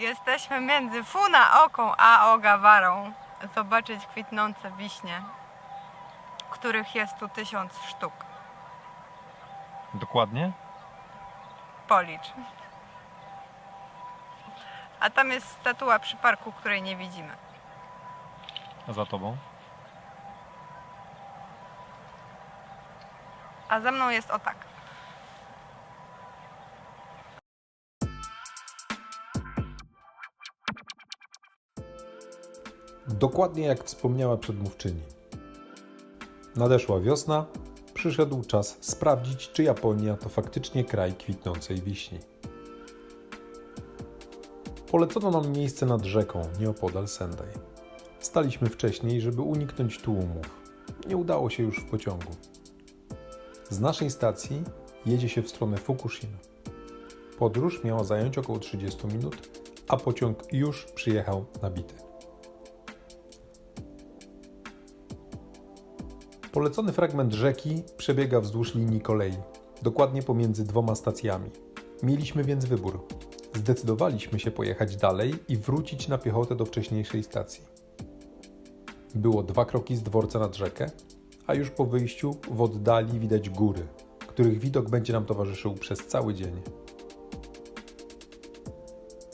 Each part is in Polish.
Jesteśmy między Funaoką a Ogawarą. Zobaczyć kwitnące wiśnie, których jest tu tysiąc sztuk. Dokładnie? Policz. A tam jest statua przy parku, której nie widzimy. A za tobą? A za mną jest o tak. Dokładnie jak wspomniała przedmówczyni. Nadeszła wiosna, przyszedł czas sprawdzić, czy Japonia to faktycznie kraj kwitnącej wiśni. Polecono nam miejsce nad rzeką, nieopodal Sendai. Staliśmy wcześniej, żeby uniknąć tłumów. Nie udało się już w pociągu. Z naszej stacji jedzie się w stronę Fukushima. Podróż miała zająć około 30 minut, a pociąg już przyjechał nabity. Polecony fragment rzeki przebiega wzdłuż linii kolei, dokładnie pomiędzy dwoma stacjami. Mieliśmy więc wybór. Zdecydowaliśmy się pojechać dalej i wrócić na piechotę do wcześniejszej stacji. Było dwa kroki z dworca nad rzekę, a już po wyjściu w oddali widać góry, których widok będzie nam towarzyszył przez cały dzień.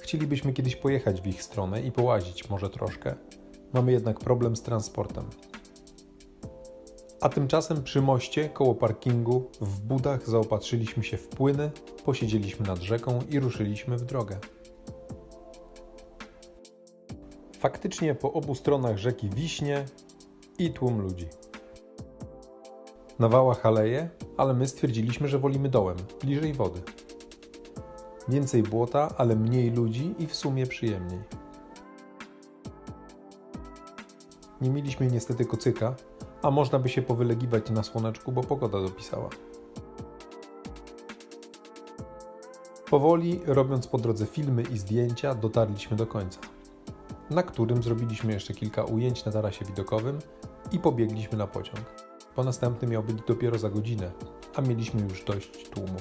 Chcielibyśmy kiedyś pojechać w ich stronę i połazić może troszkę. Mamy jednak problem z transportem. A tymczasem przy moście koło parkingu w budach zaopatrzyliśmy się w płyny, posiedzieliśmy nad rzeką i ruszyliśmy w drogę. Faktycznie po obu stronach rzeki wiśnie i tłum ludzi. Na wałach aleje, ale my stwierdziliśmy, że wolimy dołem, bliżej wody. Więcej błota, ale mniej ludzi i w sumie przyjemniej. Nie mieliśmy niestety kocyka, a można by się powylegiwać na słoneczku, bo pogoda dopisała. Powoli, robiąc po drodze filmy i zdjęcia, dotarliśmy do końca, na którym zrobiliśmy jeszcze kilka ujęć na tarasie widokowym i pobiegliśmy na pociąg. Po następny miał być dopiero za godzinę, a mieliśmy już dość tłumu.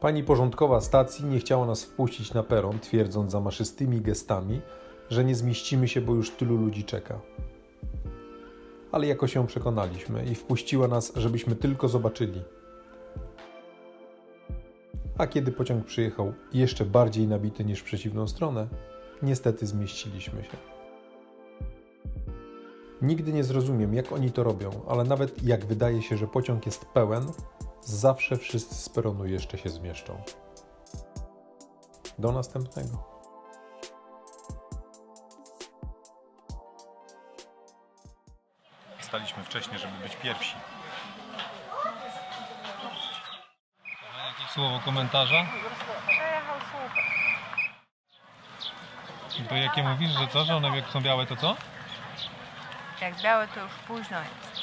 Pani porządkowa stacji nie chciała nas wpuścić na peron, twierdząc zamaszystymi gestami, że nie zmieścimy się, bo już tylu ludzi czeka. Ale jakoś ją przekonaliśmy i wpuściła nas, żebyśmy tylko zobaczyli. A kiedy pociąg przyjechał jeszcze bardziej nabity niż w przeciwną stronę, niestety zmieściliśmy się. Nigdy nie zrozumiem, jak oni to robią, ale nawet jak wydaje się, że pociąg jest pełen, zawsze wszyscy z peronu jeszcze się zmieszczą. Do następnego. Staliśmy wcześniej, żeby być pierwsi. Jakieś słowo komentarza? Przejechał słupek. To jakie mówisz, że co? Że one jak są białe, to co? Jak białe to już późno jest.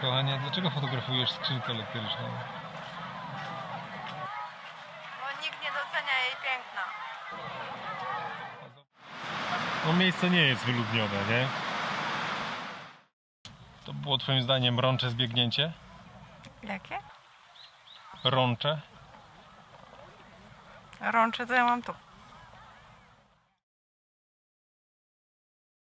Kochanie, dlaczego fotografujesz skrzynkę elektryczną? Bo nikt nie docenia jej piękna. No miejsce nie jest wyludnione, nie? To było twoim zdaniem rącze zbiegnięcie? Jakie? Rącze? Rącze to ja mam tu.